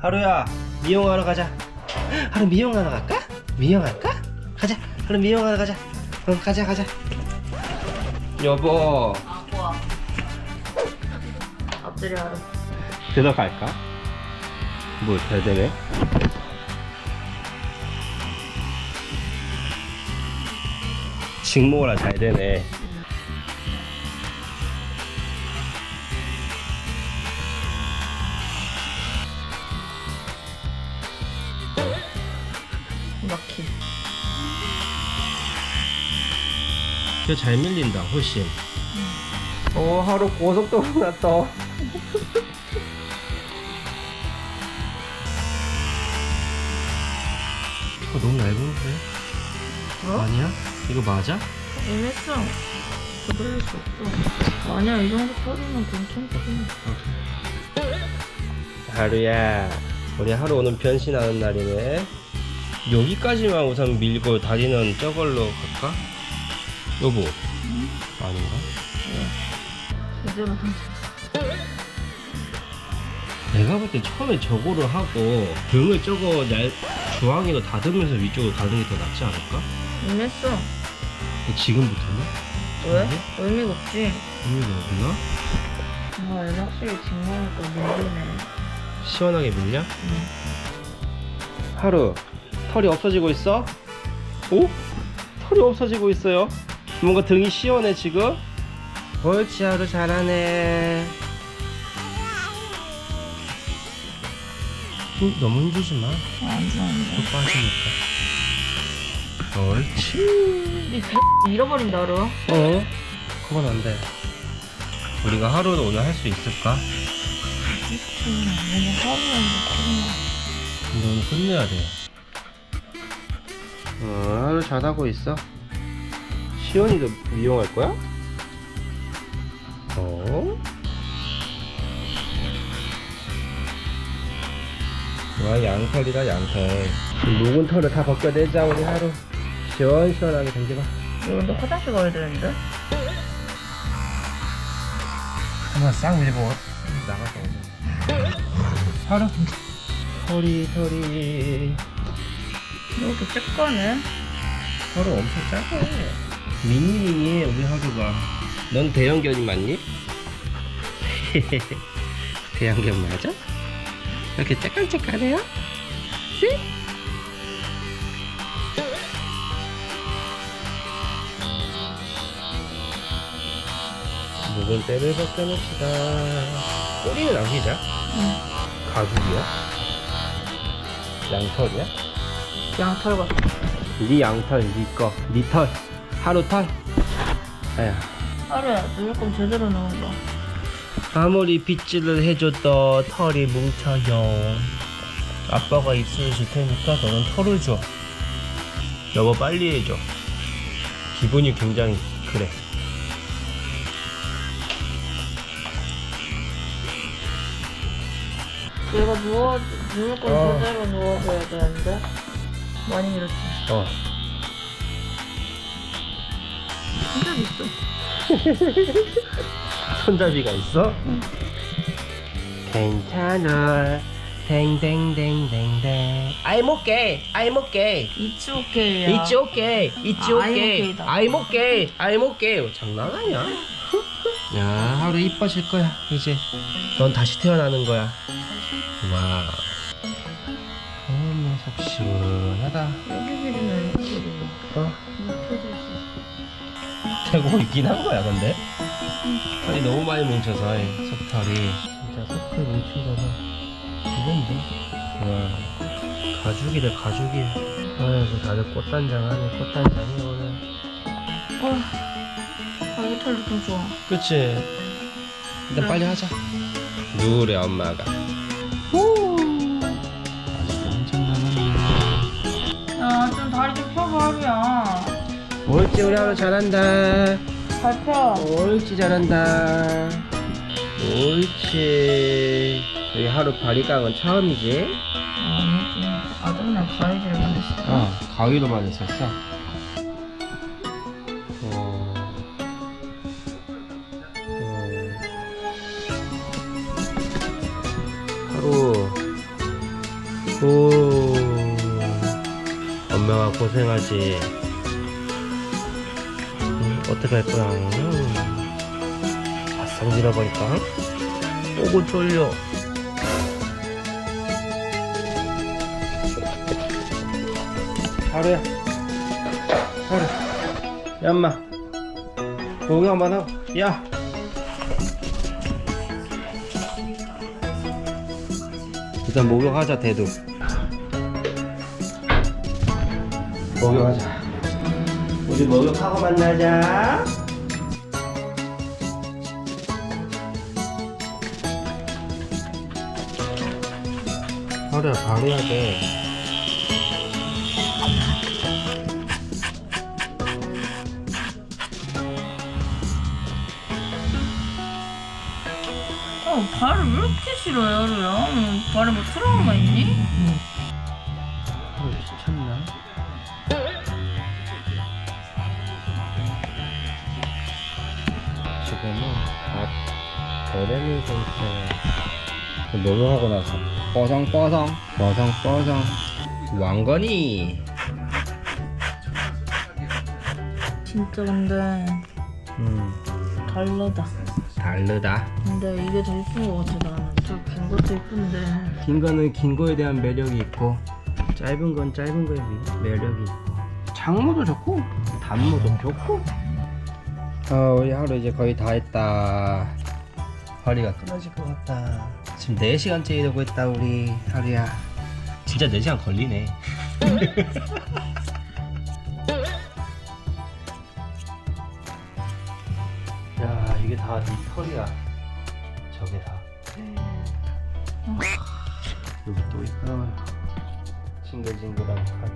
하루야 미용하러 가자. 하루 미용하러 갈까? 미용할까? 가자 하루 미용하러 가자. 응 가자 가자. 여보. 아 좋아 엎드려 하루. 들어갈까? 뭐잘 되네 직모라 잘 되네 막히 진짜 잘 밀린다 훨씬 어 하루 고속도로 났다 어, 너무 얇은데? 어? 아니야? 이거 맞아? 애매했어 거들릴 수 없어 아니야 이 정도 털이면 괜찮지 하루야 우리 하루 오늘 변신하는 날이네 여기까지만 우선 밀고 다리는 저걸로 갈까? 여보 아닌가? 내가 볼 때 처음에 저거를 하고 등을 저거 날 주황이로 다듬으면서 위쪽으로 가는 게 더 낫지 않을까? 애매했어 지금부터는? 왜? 의미가 없지 의미가 없나? 아 얘는 확실히 직모니까 밀리네 시원하게 밀려? 응. 하루 털이 없어지고 있어? 오? 털이 없어지고 있어요 뭔가 등이 시원해 지금? 옳지 하루 잘하네 힘, 너무 힘주지 마. 안 좋아 안또 빠지니까. 옳지. 잃어버린다 하루 어? 그건 안 돼. 우리가 하루는 오늘 할 수 있을까? 너무 하루에 근데 오늘 끝내야 돼. 어, 하루 잘하고 있어. 시연이도 미용할 거야? 어? 와, 양털이다, 양털. 묵은 털을 다 벗겨내자, 우리 하루. 시원시원하게 당겨봐. 이거 근데 화장실 가야 되는데? 한번 싹 밀고 나가서 오자. 하루. 털이, 털이. 이렇게 쬐까네 하루 엄청 작아. 미니미니해 우리 하루가. 넌 대형견이 맞니? 대형견 맞아? 이렇게 쬐깐쬐깐해요? 네? 묵은 때를 벗겨냅시다. 꼬리는 남기자. 응. 가죽이야? 양털이야? 양털 같아 네 양털, 네 거, 네 털, 하루 털. 아야. 하루야 누울 건 제대로 넣은 거 아무리 빗질을 해줘도 털이 뭉쳐요. 아빠가 입술을 줄 테니까 너는 털을 줘. 여보 빨리 해줘. 기분이 굉장히 그래. 얘가 누워 누울 건 어. 제대로 누워줘야 되는데 많이 밀었지 어. 진짜 있어 손잡이가 있어? 괜찮아. 댕댕댕댕댕. I'm okay. I'm okay. 이츠 오케이야 It's okay. It's 아, I'm okay. okay다. I'm okay. I'm okay. 어, 장난 아니야. 야, 하루 이뻐질 거야. 이제 넌 다시 태어나는 거야. 와. 시원하다. 여기 길이는 여기 길이 어? 되고 있긴 한 거야, 근데. 털이 너무 많이 뭉쳐서 이 속털이 진짜 속털 뭉친 거가 이건 뭐? 와 가죽이래 가죽이. 아이고 다들 꽃단장 하네 꽃단장이 오늘. 아 여기 털도 좀 좋아 그치? 일단 빨리 하자. 누래 엄마가. 하루야 옳지 우리 하루 잘한다. 잘펴 옳지 잘한다. 옳지. 우리 하루 바리깡은 처음이지? 아니지 아줌마 가위질만 했어 아 가위로만 했었어. 어. 고생하지. 음, 어떡할 거야? 음. 바싹 밀어버릴까 오고 쫄려. 하루야 하루 야 엄마. 목욕 한번 하고. 야. 일단 목욕하자 대두 목욕하자 우리 목욕하고 만나자 하루야 바로 해야 돼 어, 발을 왜 이렇게 싫어요, 하루야? 음, 발에 뭐 트라우마 있니? 하루 귀찮나? 밥 덜해는 상태 목욕하고 나서. 뽀송뽀송 뽀송뽀송 왕건이. 진짜 근데 음. 다르다. 다르다? 근데 이게 더 이쁜 거 같아, 나는. 저긴 것도 이쁜데. 긴 거는 긴 거에 대한 매력이 있고 짧은 건 짧은 거에 미- 매력이 있고. 장모도 좋고 단모도 좋고. 어 우리 하루 이제 거의 다 했다 허리가 끊어질 것 같다. 지금 4시간째 이러고 있다 우리 하루야. 진짜 4시간 걸리네. 야 이게 다네 털이야. 저게 다. 여기 또 있다. 징글징글한 털.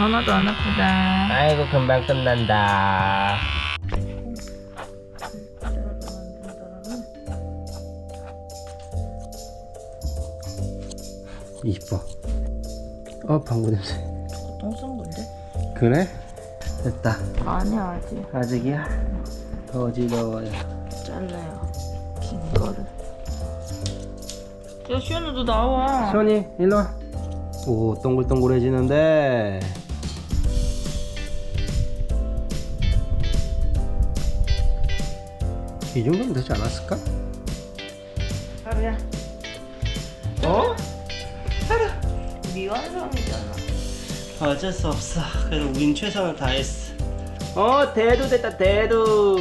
하나도 안 아프다. 아이고 금방 끝난다. 이뻐. 어 방구 냄새. 똥싼 건데? 그래? 됐다. 아니야, 아직. 아직이야? 어지러워요. 잘라요. 긴 거를. 야, 시연우도 나와. 시원이 일로 와. 오 동글동글해지는데. 이 정도면 되지 않았을까? 하루야. 어? 미완성이잖아. 어쩔 수 없어. 그래도 우린 최선을 다했어. 어, 대두 됐다, 대두.